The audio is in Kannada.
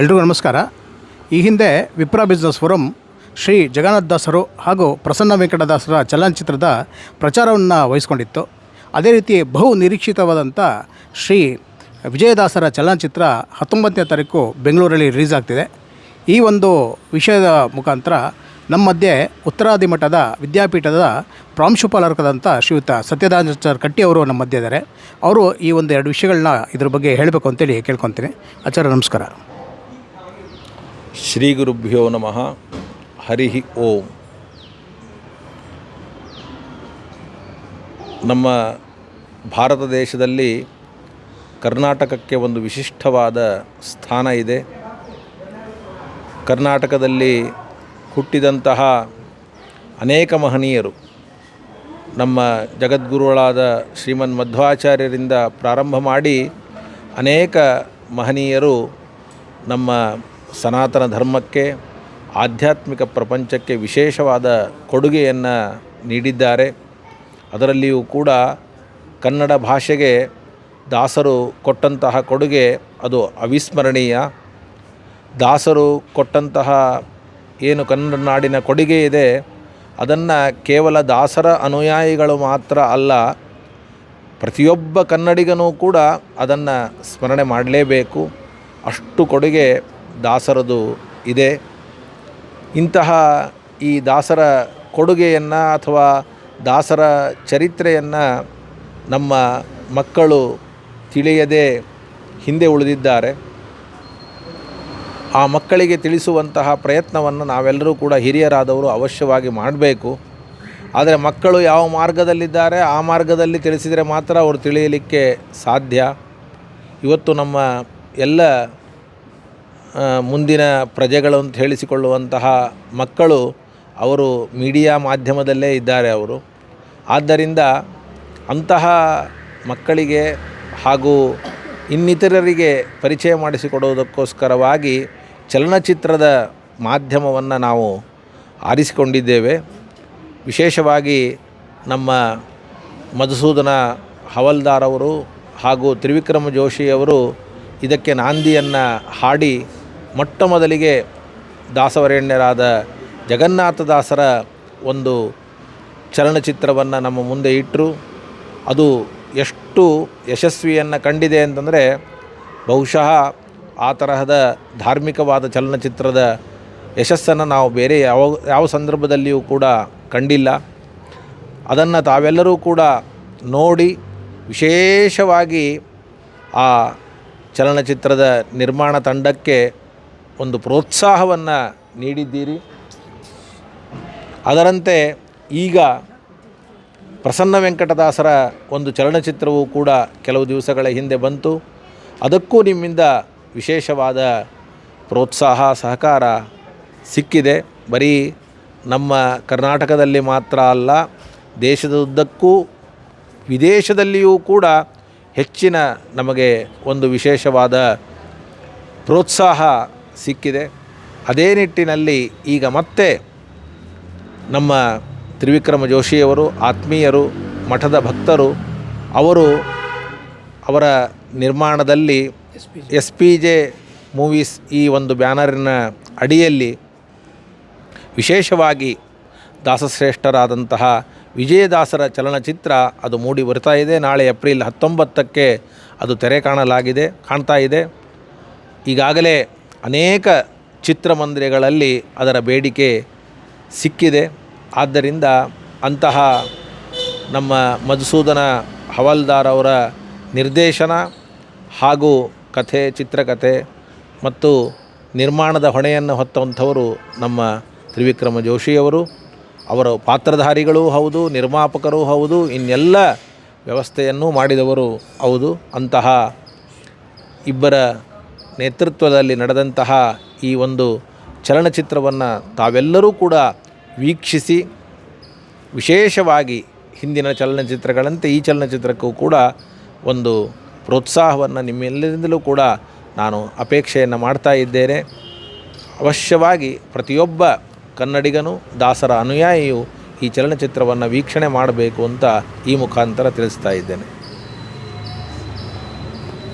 ಎಲ್ರಿಗೂ ನಮಸ್ಕಾರ. ಈ ಹಿಂದೆ ವಿಪ್ರ ಬಿಸ್ನೆಸ್ ಫೋರಂ ಶ್ರೀ ಜಗನ್ನಾಥ ದಾಸರು ಹಾಗೂ ಪ್ರಸನ್ನ ವೆಂಕಟದಾಸರ ಚಲನಚಿತ್ರದ ಪ್ರಚಾರವನ್ನು ವಹಿಸ್ಕೊಂಡಿತ್ತು. ಅದೇ ರೀತಿ ಬಹು ನಿರೀಕ್ಷಿತವಾದಂಥ ಶ್ರೀ ವಿಜಯದಾಸರ ಚಲನಚಿತ್ರ ಹತ್ತೊಂಬತ್ತನೇ ತಾರೀಕು ಬೆಂಗಳೂರಲ್ಲಿ ರಿಲೀಸ್ ಆಗ್ತಿದೆ. ಈ ಒಂದು ವಿಷಯದ ಮುಖಾಂತರ ನಮ್ಮ ಮಧ್ಯೆ ಉತ್ತರಾದಿ ಮಠದ ವಿದ್ಯಾಪೀಠದ ಪ್ರಾಂಶುಪಾಲರ್ಕದಂಥ ಶ್ರೀಯುತ ಸತ್ಯದಾಚಾರ್ ಕಟ್ಟಿ ಅವರು ನಮ್ಮ ಮಧ್ಯೆ ಇದ್ದಾರೆ. ಅವರು ಈ ಒಂದು ಎರಡು ವಿಷಯಗಳನ್ನ ಇದ್ರ ಬಗ್ಗೆ ಹೇಳಬೇಕು ಅಂತೇಳಿ ಕೇಳ್ಕೊತೀನಿ. ಆಚಾರ್ಯ, ನಮಸ್ಕಾರ. ಶ್ರೀ ಗುರುಭ್ಯೋ ನಮಃ. ಹರಿ ಓಂ. ನಮ್ಮ ಭಾರತ ದೇಶದಲ್ಲಿ ಕರ್ನಾಟಕಕ್ಕೆ ಒಂದು ವಿಶಿಷ್ಟವಾದ ಸ್ಥಾನ ಇದೆ. ಕರ್ನಾಟಕದಲ್ಲಿ ಹುಟ್ಟಿದಂತಹ ಅನೇಕ ಮಹನೀಯರು ನಮ್ಮ ಜಗದ್ಗುರುಗಳಾದ ಶ್ರೀಮನ್ ಮಧ್ವಾಚಾರ್ಯರಿಂದ ಪ್ರಾರಂಭ ಮಾಡಿ ಅನೇಕ ಮಹನೀಯರು ನಮ್ಮ ಸನಾತನ ಧರ್ಮಕ್ಕೆ, ಆಧ್ಯಾತ್ಮಿಕ ಪ್ರಪಂಚಕ್ಕೆ ವಿಶೇಷವಾದ ಕೊಡುಗೆಯನ್ನು ನೀಡಿದ್ದಾರೆ. ಅದರಲ್ಲಿಯೂ ಕೂಡ ಕನ್ನಡ ಭಾಷೆಗೆ ದಾಸರು ಕೊಟ್ಟಂತಹ ಕೊಡುಗೆ ಅದು ಅವಿಸ್ಮರಣೀಯ. ದಾಸರು ಕೊಟ್ಟಂತಹ ಏನು ಕನ್ನಡ ನಾಡಿನ ಕೊಡುಗೆ ಇದೆ, ಅದನ್ನು ಕೇವಲ ದಾಸರ ಅನುಯಾಯಿಗಳು ಮಾತ್ರ ಅಲ್ಲ, ಪ್ರತಿಯೊಬ್ಬ ಕನ್ನಡಿಗನೂ ಕೂಡ ಅದನ್ನು ಸ್ಮರಣೆ ಮಾಡಲೇಬೇಕು. ಅಷ್ಟು ಕೊಡುಗೆ ದಾಸರದು ಇದೆ. ಇಂತಹ ಈ ದಾಸರ ಕೊಡುಗೆಯನ್ನು ಅಥವಾ ದಾಸರ ಚರಿತ್ರೆಯನ್ನು ನಮ್ಮ ಮಕ್ಕಳು ತಿಳಿಯದೆ ಹಿಂದೆ ಉಳಿದಿದ್ದಾರೆ. ಆ ಮಕ್ಕಳಿಗೆ ತಿಳಿಸುವಂತಹ ಪ್ರಯತ್ನವನ್ನು ನಾವೆಲ್ಲರೂ ಕೂಡ ಹಿರಿಯರಾದವರು ಅವಶ್ಯವಾಗಿ ಮಾಡಬೇಕು. ಆದರೆ ಮಕ್ಕಳು ಯಾವ ಮಾರ್ಗದಲ್ಲಿದ್ದಾರೆ ಆ ಮಾರ್ಗದಲ್ಲಿ ತಿಳಿಸಿದರೆ ಮಾತ್ರ ಅವರು ತಿಳಿಯಲಿಕ್ಕೆ ಸಾಧ್ಯ. ಇವತ್ತು ನಮ್ಮ ಎಲ್ಲ ಮುಂದಿನ ಪ್ರಜೆಗಳು ಅಂತ ಹೇಳಿಸಿಕೊಳ್ಳುವಂತಹ ಮಕ್ಕಳು ಅವರು ಮೀಡಿಯಾ ಮಾಧ್ಯಮದಲ್ಲೇ ಇದ್ದಾರೆ ಅವರು. ಆದ್ದರಿಂದ ಅಂತಹ ಮಕ್ಕಳಿಗೆ ಹಾಗೂ ಇನ್ನಿತರರಿಗೆ ಪರಿಚಯ ಮಾಡಿಸಿಕೊಡುವುದಕ್ಕೋಸ್ಕರವಾಗಿ ಚಲನಚಿತ್ರದ ಮಾಧ್ಯಮವನ್ನು ನಾವು ಆರಿಸಿಕೊಂಡಿದ್ದೇವೆ. ವಿಶೇಷವಾಗಿ ನಮ್ಮ ಮಧುಸೂದನ ಹವಲ್ದಾರ್ ಅವರು ಹಾಗೂ ತ್ರಿವಿಕ್ರಮ ಜೋಶಿಯವರು ಇದಕ್ಕೆ ನಾಂದಿಯನ್ನು ಹಾಡಿ ಮೊಟ್ಟ ಮೊದಲಿಗೆ ದಾಸವರೇಣ್ಯರಾದ ಜಗನ್ನಾಥದಾಸರ ಒಂದು ಚಲನಚಿತ್ರವನ್ನು ನಮ್ಮ ಮುಂದೆ ಇಟ್ಟರು ಅದು ಎಷ್ಟು ಯಶಸ್ವಿಯನ್ನು ಕಂಡಿದೆ ಅಂತಂದರೆ ಬಹುಶಃ ಆ ತರಹದ ಧಾರ್ಮಿಕವಾದ ಚಲನಚಿತ್ರದ ಯಶಸ್ಸನ್ನು ನಾವು ಬೇರೆ ಯಾವ ಯಾವ ಸಂದರ್ಭದಲ್ಲಿಯೂ ಕೂಡ ಕಂಡಿಲ್ಲ. ಅದನ್ನು ತಾವೆಲ್ಲರೂ ಕೂಡ ನೋಡಿ ವಿಶೇಷವಾಗಿ ಆ ಚಲನಚಿತ್ರದ ನಿರ್ಮಾಣ ತಂಡಕ್ಕೆ ಒಂದು ಪ್ರೋತ್ಸಾಹವನ್ನು ನೀಡಿದ್ದೀರಿ. ಅದರಂತೆ ಈಗ ಪ್ರಸನ್ನ ವೆಂಕಟದಾಸರ ಒಂದು ಚಲನಚಿತ್ರವೂ ಕೂಡ ಕೆಲವು ದಿವಸಗಳ ಹಿಂದೆ ಬಂತು. ಅದಕ್ಕೂ ನಿಮ್ಮಿಂದ ವಿಶೇಷವಾದ ಪ್ರೋತ್ಸಾಹ, ಸಹಕಾರ ಸಿಕ್ಕಿದೆ. ಬರೀ ನಮ್ಮ ಕರ್ನಾಟಕದಲ್ಲಿ ಮಾತ್ರ ಅಲ್ಲ ದೇಶದ ಉದ್ದಕ್ಕೂ ವಿದೇಶದಲ್ಲಿಯೂ ಕೂಡ ಹೆಚ್ಚಿನ ನಮಗೆ ಒಂದು ವಿಶೇಷವಾದ ಪ್ರೋತ್ಸಾಹ ಸಿಕ್ಕಿದೆ. ಅದೇ ನಿಟ್ಟಿನಲ್ಲಿ ಈಗ ಮತ್ತೆ ನಮ್ಮ ತ್ರಿವಿಕ್ರಮ ಜೋಶಿಯವರು ಆತ್ಮೀಯರು, ಮಠದ ಭಕ್ತರು, ಅವರು ಅವರ ನಿರ್ಮಾಣದಲ್ಲಿ ಎಸ್ ಪಿ ಜೆ ಮೂವೀಸ್ ಈ ಒಂದು ಬ್ಯಾನರಿನ ಅಡಿಯಲ್ಲಿ ವಿಶೇಷವಾಗಿ ದಾಸಶ್ರೇಷ್ಠರಾದಂತಹ ವಿಜಯದಾಸರ ಚಲನಚಿತ್ರ ಅದು ಮೂಡಿ ಬರ್ತಾ ಇದೆ. ನಾಳೆ ಏಪ್ರಿಲ್ ಹತ್ತೊಂಬತ್ತಕ್ಕೆ ಅದು ತೆರೆ ಕಾಣಲಾಗಿದೆ, ಕಾಣ್ತಾ ಇದೆ. ಈಗಾಗಲೇ ಅನೇಕ ಚಿತ್ರಮಂದಿರಗಳಲ್ಲಿ ಅದರ ಬೇಡಿಕೆ ಸಿಕ್ಕಿದೆ. ಆದ್ದರಿಂದ ಅಂತಹ ನಮ್ಮ ಮಧುಸೂದನ ಹವಾಲ್ದಾರ್ ಅವರ ನಿರ್ದೇಶನ ಹಾಗೂ ಕಥೆ, ಚಿತ್ರಕಥೆ ಮತ್ತು ನಿರ್ಮಾಣದ ಹೊಣೆಯನ್ನು ಹೊತ್ತಂಥವರು ನಮ್ಮ ತ್ರಿವಿಕ್ರಮ ಜೋಶಿಯವರು ಅವರ ಪಾತ್ರಧಾರಿಗಳೂ ಹೌದು, ನಿರ್ಮಾಪಕರೂ ಹೌದು, ಇನ್ನೆಲ್ಲ ವ್ಯವಸ್ಥೆಯನ್ನು ಮಾಡಿದವರು ಹೌದು. ಅಂತಹ ಇಬ್ಬರ ನೇತೃತ್ವದಲ್ಲಿ ನಡೆದಂತಹ ಈ ಒಂದು ಚಲನಚಿತ್ರವನ್ನು ತಾವೆಲ್ಲರೂ ಕೂಡ ವೀಕ್ಷಿಸಿ, ವಿಶೇಷವಾಗಿ ಹಿಂದಿನ ಚಲನಚಿತ್ರಗಳಂತೆ ಈ ಚಲನಚಿತ್ರಕ್ಕೂ ಕೂಡ ಒಂದು ಪ್ರೋತ್ಸಾಹವನ್ನು ನಿಮ್ಮೆಲ್ಲರಿಂದಲೂ ಕೂಡ ನಾನು ಅಪೇಕ್ಷೆಯನ್ನು ಮಾಡ್ತಾ ಇದ್ದೇನೆ. ಅವಶ್ಯವಾಗಿ ಪ್ರತಿಯೊಬ್ಬ ಕನ್ನಡಿಗನು ದಾಸರ ಅನುಯಾಯಿಯು ಈ ಚಲನಚಿತ್ರವನ್ನು ವೀಕ್ಷಣೆ ಮಾಡಬೇಕು ಅಂತ ಈ ಮುಖಾಂತರ ತಿಳಿಸ್ತಾ ಇದ್ದೇನೆ.